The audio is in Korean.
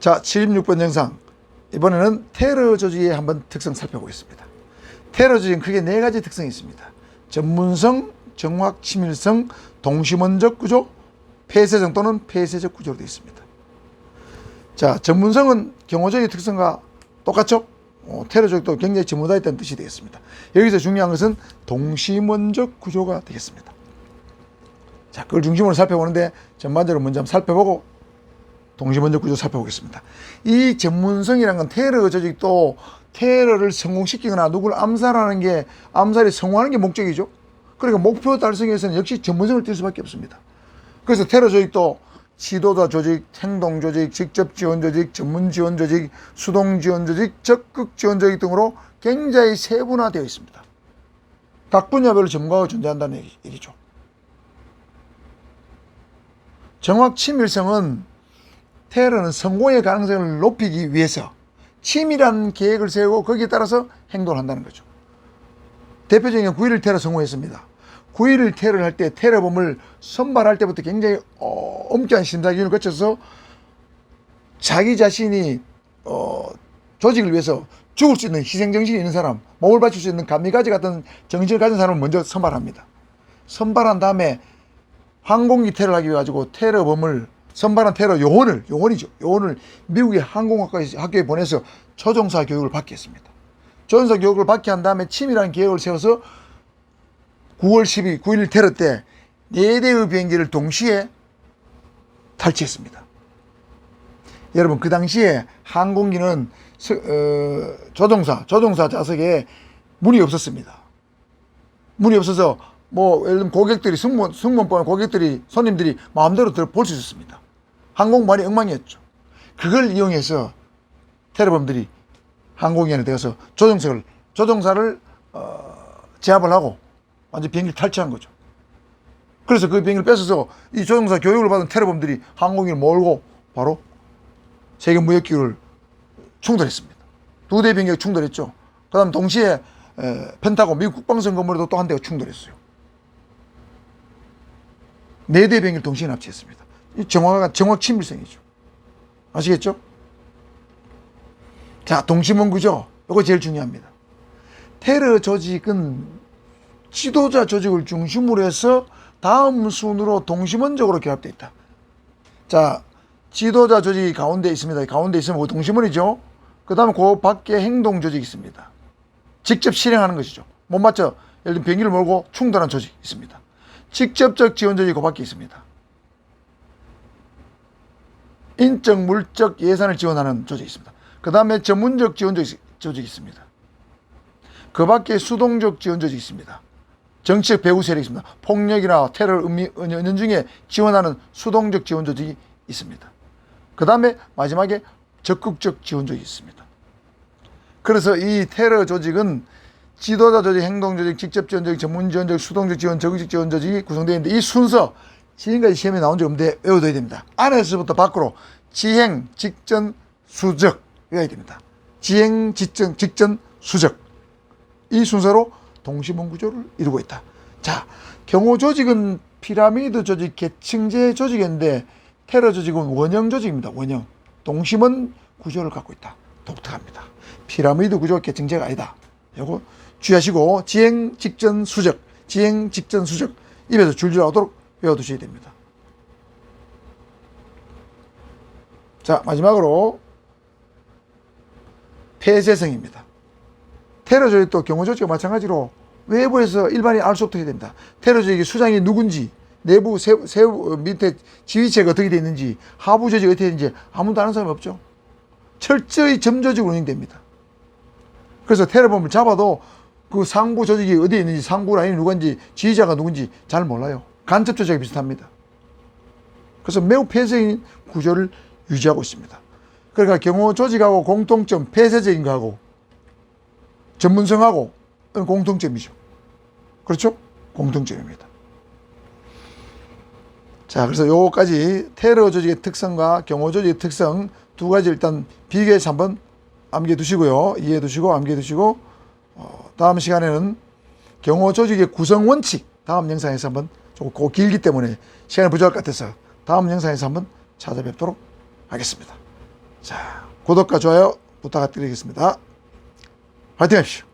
자, 76번 영상. 이번에는 테러 조직의 한번 특성 살펴보겠습니다. 테러 조직은 크게 네 가지 특성이 있습니다. 전문성, 정확, 치밀성, 동심원적 구조, 폐쇄적 또는 폐쇄적 구조로 되어 있습니다. 자, 전문성은 경호적인 특성과 똑같죠? 어, 테러 조직도 굉장히 전문화했다는 뜻이 되겠습니다. 여기서 중요한 것은 동심원적 구조가 되겠습니다. 자, 그걸 중심으로 살펴보는데 전반적으로 먼저 한번 살펴보고 동시먼저 구조 살펴보겠습니다. 이 전문성이라는 건 테러 조직도 테러를 성공시키거나 누구를 암살하는 게 암살이 성공하는 게 목적이죠. 그러니까 목표 달성에 위해서는 역시 전문성을 띌 수밖에 없습니다. 그래서 테러 조직도 지도자 조직, 행동 조직, 직접 지원 조직, 전문 지원 조직, 수동 지원 조직, 적극 지원 조직 등으로 굉장히 세분화되어 있습니다. 각 분야별로 전문가가 존재한다는 얘기- 얘기죠. 정확 치밀성은 테러는 성공의 가능성을 높이기 위해서 치밀한 계획을 세우고 거기에 따라서 행동을 한다는 거죠. 대표적인 9.11 테러 성공했습니다. 9.11 테러를 할 때 테러범을 선발할 때부터 굉장히 어, 엄격한 심사기준을 거쳐서 자기 자신이 어, 조직을 위해서 죽을 수 있는 희생정신이 있는 사람, 몸을 바칠 수 있는 감리가지 같은 정신을 가진 사람을 먼저 선발합니다. 선발한 다음에 항공기 테러를 하기 위해 가지고 테러범을 선발한 테러 요원을 요원이죠. 요원을 미국의 항공학과 학교에 보내서 초종사 교육을 받게 했습니다. 초종사 교육을 받게 한 다음에 치밀한 계획을 세워서 9월 12일 9.11 테러 때네 대의 비행기를 동시에 탈취했습니다. 여러분 그 당시에 항공기는 서- 어, 조종사 조종사 좌석에 문이 없었습니다. 문이 없어서 뭐 예를 들면 고객들이 승무원 승무원뿐 고객들이 손님들이 마음대로 볼 수 있었습니다. 항공만이 엉망이었죠. 그걸 이용해서 테러범들이 항공기 안에 들어가서 조종석을 조종사를 어, 제압을 하고 완전 비행기를 탈취한 거죠. 그래서 그 비행기를 뺏어서 이 조종사 교육을 받은 테러범들이 항공기를 몰고 바로 세계 무역기구를 충돌했습니다. 두 대 비행기가 충돌했죠. 그 다음 동시에 에, 펜타곤 미국 국방성 건물에도 또 한 대가 충돌했어요. 네대 비행기를 동시에 납치했습니다. 이 정확한 정확 친밀성이죠. 아시겠죠? 자, 동심원 구조. 이거 제일 중요합니다. 테러 조직은 지도자 조직을 중심으로 해서 다음 순으로 동심원적으로 결합되어 있다. 자, 지도자 조직이 가운데 있습니다. 가운데 있으면 그 동심원이죠. 그 다음에 그 밖에 행동 조직이 있습니다. 직접 실행하는 것이죠. 못 맞춰 예를 들면 비행기를 몰고 충돌한 조직이 있습니다. 직접적 지원 조직이 그 밖에 있습니다. 인적, 물적 예산을 지원하는 조직이 있습니다. 그 다음에 전문적 지원 조직, 조직이 있습니다. 그 밖에 수동적 지원 조직이 있습니다. 정치적 배후 세력이 있습니다. 폭력이나 은미- 은연 중에 지원하는 수동적 지원 조직이 있습니다. 그 다음에 마지막에 적극적 지원 조직이 있습니다. 그래서 이 테러 조직은 지도자 조직, 행동 조직, 직접 지원 조직, 전문 지원 조직, 수동적 지원, 적극적 지원 조직이 구성되어 있는데 이 순서 지금까지 시험에 나온 적 없는데 외워둬야 됩니다. 안에서부터 밖으로 지행, 직전, 수적 외워야 됩니다. 지행, 직전, 직전, 수적 이 순서로 동심원 구조를 이루고 있다. 자, 경호 조직은 피라미드 조직, 계층제 조직인데 테러 조직은 원형 조직입니다. 원형. 동심원 구조를 갖고 있다. 독특합니다. 피라미드 구조 계층제가 아니다. 요거 주의하시고 지행 직전 수적, 지행 직전 수적 입에서 줄줄 나오도록 외워두셔야 됩니다. 자 마지막으로 폐쇄성입니다. 테러 조직도 경호 조직과 마찬가지로 외부에서 일반이 알수 해야 됩니다. 테러 조직의 수장이 누군지, 내부 세, 세 밑에 지휘체가 어떻게 되어 있는지, 하부 조직이 어떻게 되는지 아무도 아는 사람이 없죠. 철저히 점조직으로 운영됩니다. 그래서 테러범을 잡아도 그 상부 조직이 어디에 있는지, 상부 라인이 누군지, 지휘자가 누군지 잘 몰라요. 간첩 조직이 비슷합니다. 그래서 매우 폐쇄적인 구조를 유지하고 있습니다. 그러니까 경호 조직하고 공통점, 폐쇄적인 거하고 전문성하고 공통점이죠. 그렇죠? 공통점입니다. 자, 그래서 요거까지 테러 조직의 특성과 경호 조직의 특성 두 가지 일단 비교해서 한번 암기해 두시고요. 이해해 두시고 암기해 두시고 어, 다음 시간에는 경호 조직의 구성 원칙 다음 영상에서 한번 조금 고 길기 때문에 시간이 부족할 것 같아서 다음 영상에서 한번 찾아뵙도록 하겠습니다. 자, 구독과 좋아요 부탁드리겠습니다. 화이팅 하십시오.